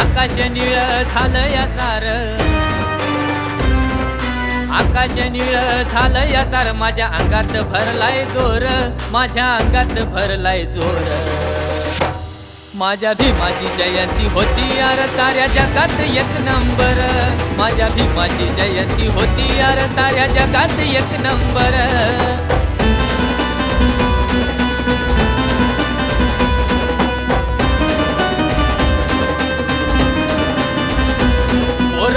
आकाश निळ झालं या सार आकाश निळ झालं या सार माझ्या अंगात भरलाय जोर. माझ्या अंगात भरलाय जोर. माझ्या भीमाची जयंती होती यार साऱ्या जगात एक नंबर. माझ्या भीमाची जयंती होती यार साऱ्या जगात एक नंबर.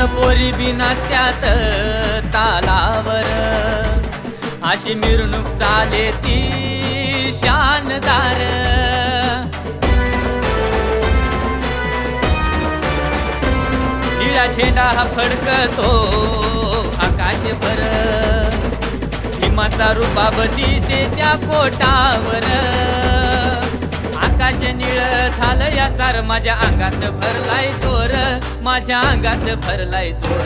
पोरी बिना त्यात तालावर. अशी मिरवणूक चाले ती शानदार. निळा झेंडा हा फडकतो आकाशभर. हिमाचा रुबाब दिसे त्या कोटावर. आकाश निळ झालं या सार. माझ्या अंगात भरलाय जोर. माझ्या अंगात भरलाय जोर.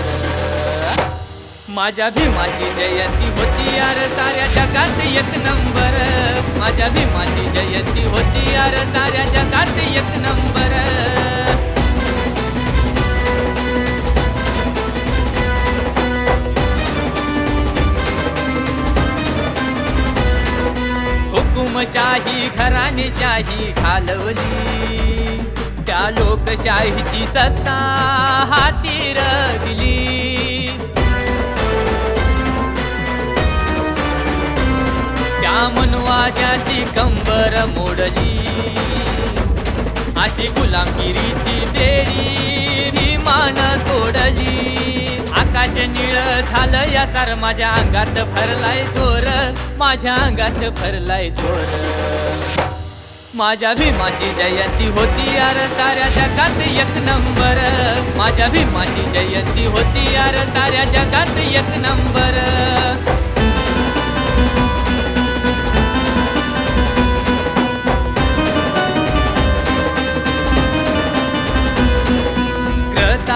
माझ्या भीमाची जयंती होती यार. साऱ्या जगात एक नंबर. माझ्या भीमाची जयंती होती यार. साऱ्या जगात एक नंबर. हुकुमशाही घराणेशाही घालवली. त्या लोकशाहीची सत्ता हातीर रगली त्या मनवाजाची कंबर मोडली. अशी गुलामगिरीची बेडी आकाश निळ झालं या सार माझ्या अंगात भरलाय जोर. माझ्या अंगात भरलाय जोर. माझ्या भीमाची जयंती होती यार साऱ्या जगात एक नंबर. माझ्या भीमाची जयंती होती यार साऱ्या जगात एक नंबर.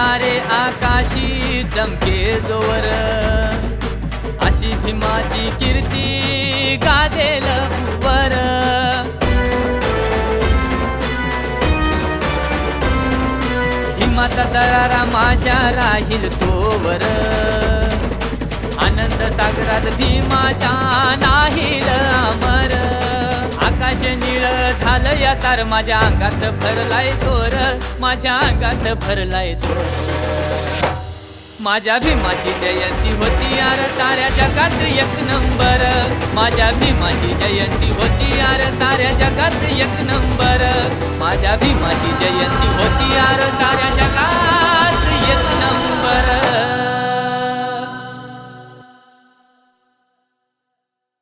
तारे आकाशी चमके जोवर. अशी भीमाची कीर्ती गाजेल भुवर. भीमाचा दरारा माझ्या राहील तोवर. आनंद सागरात भीमाच्या नाहील अमर. आकाश निळ झालं या सार. माझ्या अंगात भरलाय चोर माझ्या अंगात भरलाय चोर माझ्या भीमाची जयंती होती यार साऱ्या जगात एक नंबर. माझ्या भीमाची जयंती होती यार साऱ्या जगात एक नंबर. माझ्या भीमाची जयंती होती यार साऱ्या